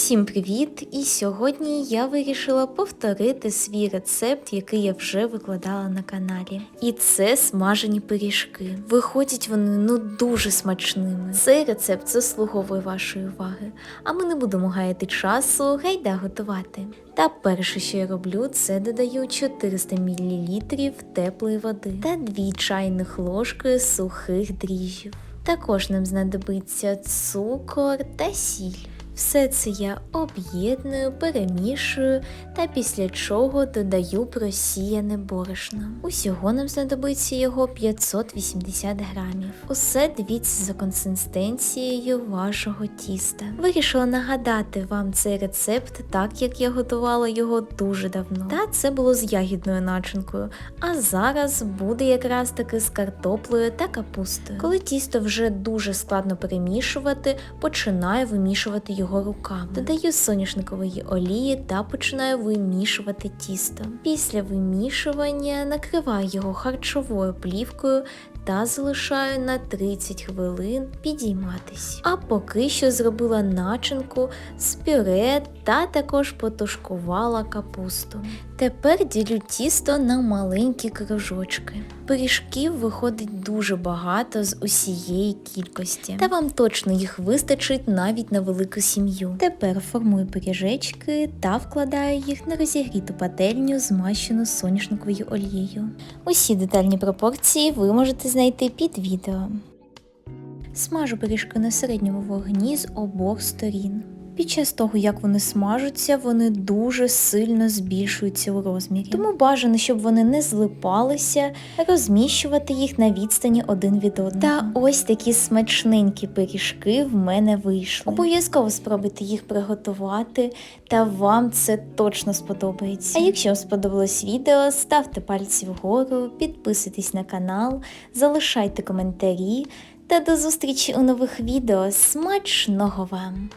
Всім привіт! І сьогодні я вирішила повторити свій рецепт, який я вже викладала на каналі. І це смажені пиріжки. Виходять вони ну дуже смачними. Цей рецепт заслуговує вашої уваги. А ми не будемо гаяти часу, гайда готувати. Та перше, що я роблю, це додаю 400 мл теплої води та 2 чайних ложки сухих дріжджів. Також нам знадобиться цукор та сіль. Все це я об'єдную, перемішую та після чого додаю просіяне борошно. Усього нам знадобиться його 580 грамів. Усе дивіться за консистенцією вашого тіста. Вирішила нагадати вам цей рецепт, так як я готувала його дуже давно. Та це було з ягідною начинкою, а зараз буде якраз таки з картоплею та капустою. Коли тісто вже дуже складно перемішувати, починаю вимішувати його руками. Додаю соняшникової олії та починаю вимішувати тісто. Після вимішування накриваю його харчовою плівкою та залишаю на 30 хвилин підійматись. А поки що зробила начинку з пюре та також потушкувала капусту. Тепер ділю тісто на маленькі кружочки. Пиріжків виходить дуже багато з усієї кількості, та вам точно їх вистачить навіть на велику сім'ю. Тепер формую пиріжечки та вкладаю їх на розігріту пательню, змащену соняшниковою олією. Усі детальні пропорції ви можете знайти під відео. Смажу пиріжки на середньому вогні з обох сторін. Під час того, як вони смажуться, вони дуже сильно збільшуються у розмірі. Тому бажано, щоб вони не злипалися, розміщувати їх на відстані один від одного. Та ось такі смачненькі пиріжки в мене вийшли. Обов'язково спробуйте їх приготувати, та вам це точно сподобається. А якщо вам сподобалось відео, ставте пальці вгору, підписуйтесь на канал, залишайте коментарі та до зустрічі у нових відео. Смачного вам!